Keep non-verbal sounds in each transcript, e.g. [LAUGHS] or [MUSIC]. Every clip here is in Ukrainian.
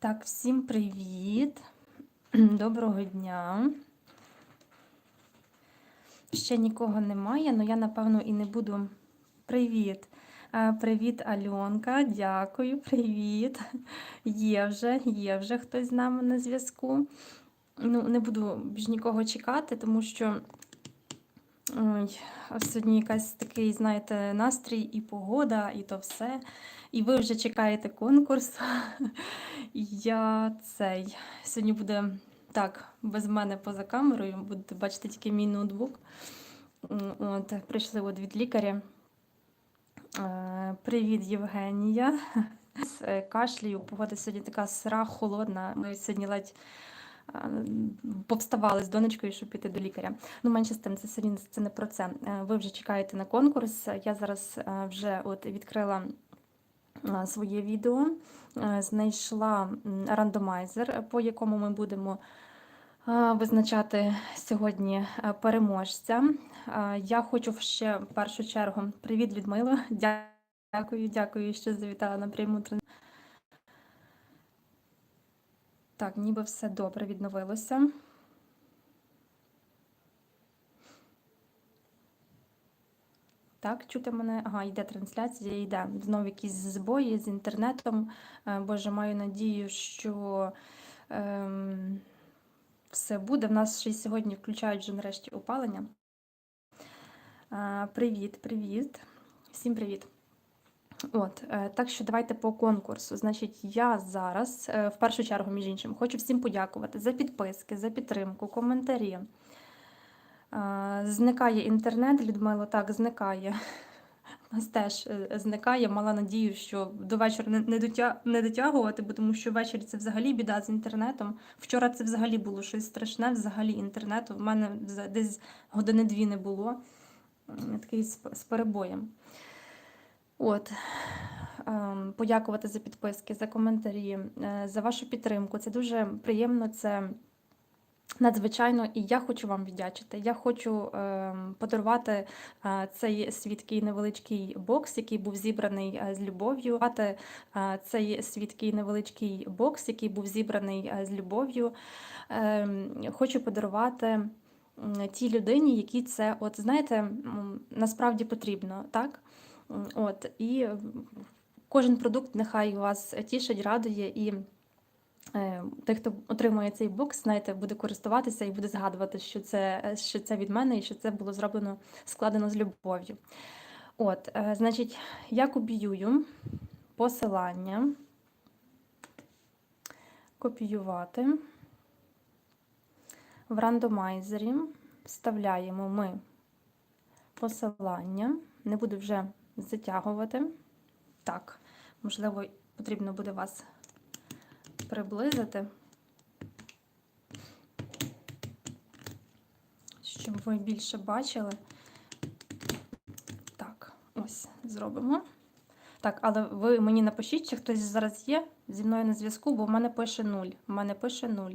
Так, всім привіт. [CLEARS THROAT] Доброго дня. Ще нікого немає, але я, напевно, і не буду. Привіт. Привіт, Альонка. Дякую, привіт. Є вже, є вже хтось з нами на зв'язку. Ну, не буду більш нікого чекати, тому що ой, сьогодні якась такий, знаєте, настрій і погода, і то все. І ви вже чекаєте конкурс. [LAUGHS] Я цей. Сьогодні буде так, без мене поза камерою. Будете бачити тільки мій ноутбук. От, прийшли от від лікаря. Е, Привіт, Євгенія. [LAUGHS] Е, Кашлію, погода сьогодні така сира, холодна. Ми сьогодні ледь повставали з донечкою, щоб піти до лікаря. Ну, менше з тим, це сьогодні це не про це. Е, Ви вже чекаєте на конкурс. Я зараз е, вже от відкрила е, своє відео, знайшла рандомайзер, по якому ми будемо визначати сьогодні переможця. Я хочу ще в першу чергу привіт, Людмила. Дякую, дякую, що завітала на пряму трансляцію. Так, ніби все добре відновилося. Так, чути мене. Ага, йде трансляція, йде. Знову якісь збої з інтернетом. Е, Боже, маю надію, що ем, все буде. В нас ще й сьогодні включають вже нарешті опалення. Е, Привіт, привіт. Всім привіт. От, е, так що давайте по конкурсу. Значить, я зараз, е, в першу чергу, між іншим, хочу всім подякувати за підписки, за підтримку, коментарі. Е, Зникає інтернет, Людмило, так, зникає. У нас теж зникає. Мала надію, що до вечора не, не, дотя... не дотягувати, бо тому що ввечері це взагалі біда з інтернетом. Вчора це взагалі було щось страшне, взагалі інтернету. В мене десь години-дві не було. Такий з перебоєм. От. Ем, Подякувати за підписки, за коментарі, е, за вашу підтримку. Це дуже приємно, це надзвичайно, і я хочу вам віддячити. Я хочу ем, подарувати е, цей свій такий невеличкий бокс, який був зібраний е, з любов'ю. Цей свій такий невеличкий бокс, який був зібраний з любов'ю. Ем, Хочу подарувати тій людині, якій це, от знаєте, насправді потрібно, так? От, і кожен продукт нехай вас тішить, радує і. е, Той, хто отримує цей бокс, знаєте, буде користуватися і буде згадувати, що це, що це від мене і що це було зроблено, складено з любов'ю. От, е, значить, я копіюю посилання, копіювати. В рандомайзері вставляємо ми посилання. Не буду вже затягувати. Так, можливо, потрібно буде вас приблизити, щоб ви більше бачили. Так, ось зробимо. Так, але ви мені напишіть, чи хтось зараз є зі мною на зв'язку, бо в мене пише нуль. В мене пише нуль.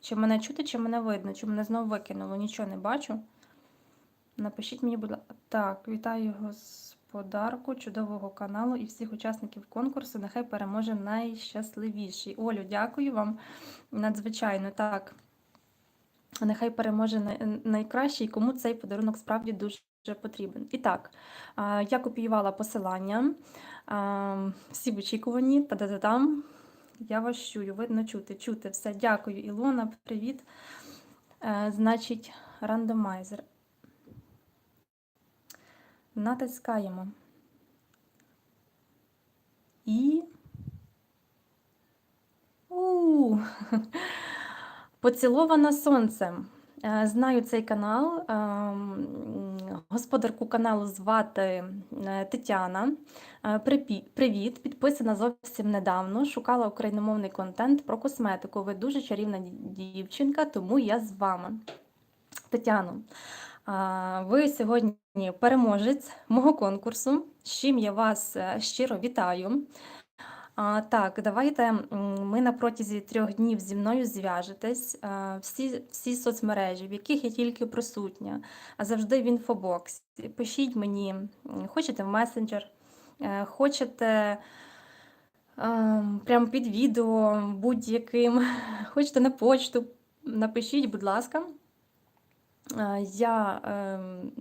Чи мене чути, чи мене видно, чи мене знову викинуло, нічого не бачу. Напишіть мені, будь ласка. Так, вітаю господарку чудового каналу і всіх учасників конкурсу. Нехай переможе найщасливіший. Олю, дякую вам надзвичайно. Так. Нехай переможе най- найкращий, кому цей подарунок справді дуже потрібен. І так, я копіювала посилання. Всі в очікуванні. Та-да-да-дам. Я вас чую, видно чути, чути все. Дякую, Ілона, привіт. Е, Значить, рандомайзер. Натискаємо. І. У [LAUGHS] Поцілована сонцем. Е, Знаю цей канал. ем, Господарку каналу звати е, Тетяна. Е, Привіт, підписана зовсім недавно. Шукала україномовний контент про косметику. Ви дуже чарівна дівчинка, тому я з вами. Тетяно, ви сьогодні переможець мого конкурсу, з чим я вас е, щиро вітаю. Так, давайте ми на протязі трьох днів зі мною зв'яжетесь. Всі, всі соцмережі, в яких я тільки присутня, а завжди в інфобоксі. Пишіть мені, хочете в месенджер, е, хочете прямо під відео, будь-яким. [LAUGHS] Хочете на почту, напишіть, будь ласка. Е, Я ем,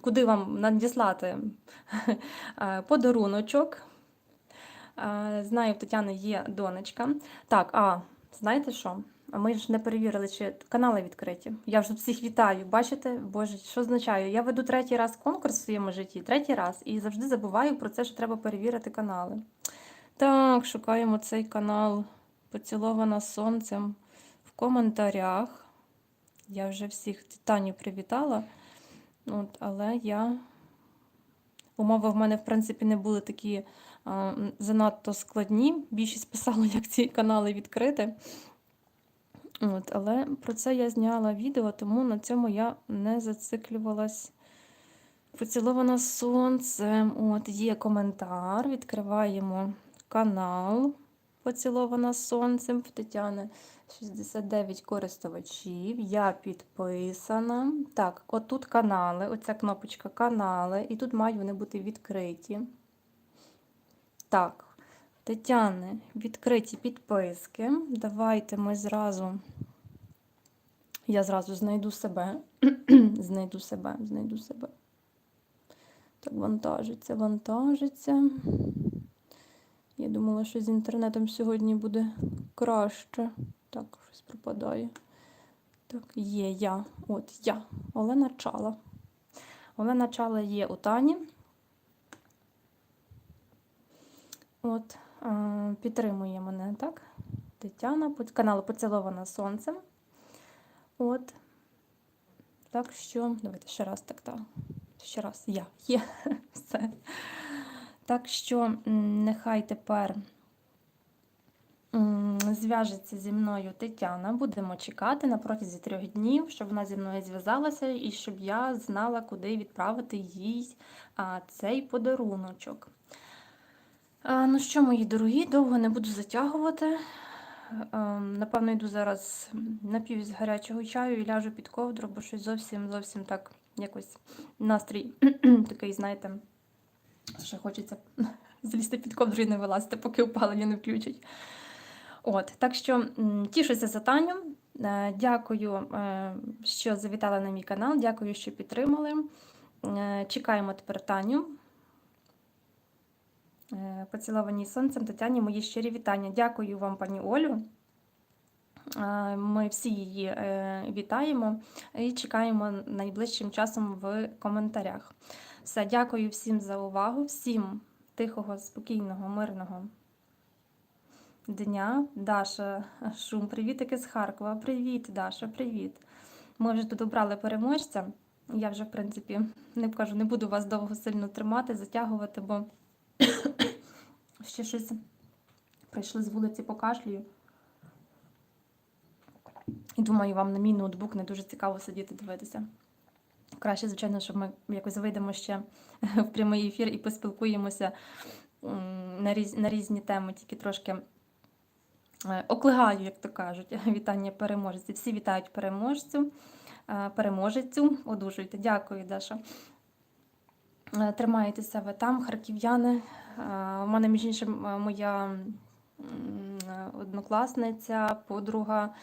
куди вам надіслати [LAUGHS] е, подаруночок. Е, Знаю, в Тетяни є донечка. Так, а знаєте що? Ми ж не перевірили, чи канали відкриті. Я вже всіх вітаю. Бачите, Боже, що означає? Я веду третій раз конкурс в своєму житті, третій раз, і завжди забуваю про це, що треба перевірити канали. Так, шукаємо цей канал Поцілована сонцем в коментарях. Я вже всіх Таню привітала, от, але я. Умови в мене, в принципі, не були такі а, занадто складні. Більшість писала, як ці канали відкрити. От, але про це я зняла відео, тому на цьому я не зациклювалась. Поцілована сонцем. От, є коментар. Відкриваємо канал. Поцілована сонцем в Тетяни 69 користувачів. Я підписана. Так, отут канали, оця кнопочка канали, і тут мають вони бути відкриті. Так, Тетяни, відкриті підписки. Давайте ми зразу. Я зразу знайду себе. [CLEARS THROAT] знайду себе, знайду себе. Так, вантажиться, вантажиться. Я думала, що з інтернетом сьогодні буде краще. Так, щось пропадає. Так, є я. От я. Олена Чала. Олена Чала є у Тані. От, підтримує мене, так? Тетяна, канал Поцілована сонцем. От. Так що, давайте ще раз так, так. Ще раз я є. [LAUGHS] Все. Так що нехай тепер зв'яжеться зі мною Тетяна. Будемо чекати на протязі трьох днів, щоб вона зі мною зв'язалася і щоб я знала, куди відправити їй цей подаруночок. Ну що, мої дорогі, довго не буду затягувати. Напевно, йду зараз нап'юсь гарячого чаю і ляжу під ковдру, бо щось зовсім зовсім так якось настрій [CLEARS THROAT] такий, знаєте, що хочеться [LAUGHS] злізти під ковдру і не вилазити, поки опалення не включать. От, так що тішуся за Таню. Е, Дякую, е, що завітали на мій канал. Дякую, що підтримали. Е, Чекаємо тепер Таню. Поцілованій сонцем Тетяні мої щирі вітання. Дякую вам, пані Олю. Е, Ми всі її е, вітаємо і чекаємо найближчим часом в коментарях. Все, дякую всім за увагу, всім тихого, спокійного, мирного дня. Даша Шум, привітики з Харкова. Привіт, Даша, привіт. Ми вже тут обрали переможця. Я вже, в принципі, не кажу, не буду вас довго сильно тримати, затягувати, бо ще щось прийшли з вулиці покашлюю. І думаю, вам на мій ноутбук не дуже цікаво сидіти дивитися. Краще, звичайно, щоб ми якось вийдемо ще [LAUGHS] в прямий ефір і поспілкуємося на, різ, на різні теми, тільки трошки е, оклигаю, як то кажуть, [LAUGHS] вітання переможців. Всі вітають переможцю, е, переможецю. Одужуйте. Дякую, Даша. Е, Тримаєтеся ви там, харків'яни. У мене, між іншим, моя однокласниця, подруга,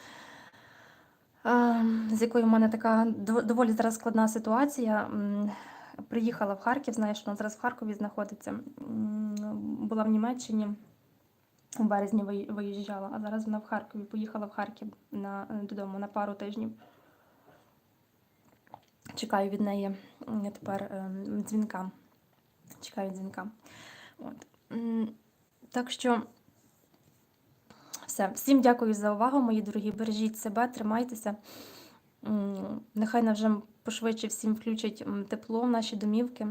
з якою в мене така доволі зараз складна ситуація. Приїхала в Харків, знаю, що вона зараз в Харкові знаходиться. Була в Німеччині. У березні виїжджала, а зараз вона в Харкові. Поїхала в Харків на, е, додому на пару тижнів. Чекаю від неї м, тепер ем, дзвінка. Чекаю дзвінка. От. Так що все. Всім дякую за увагу, мої дорогі. Бережіть себе, тримайтеся. Нехай нам вже пошвидше всім включать тепло в наші домівки.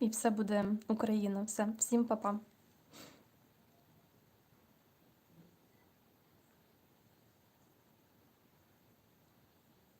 І все буде Україна. Все. Всім па-па.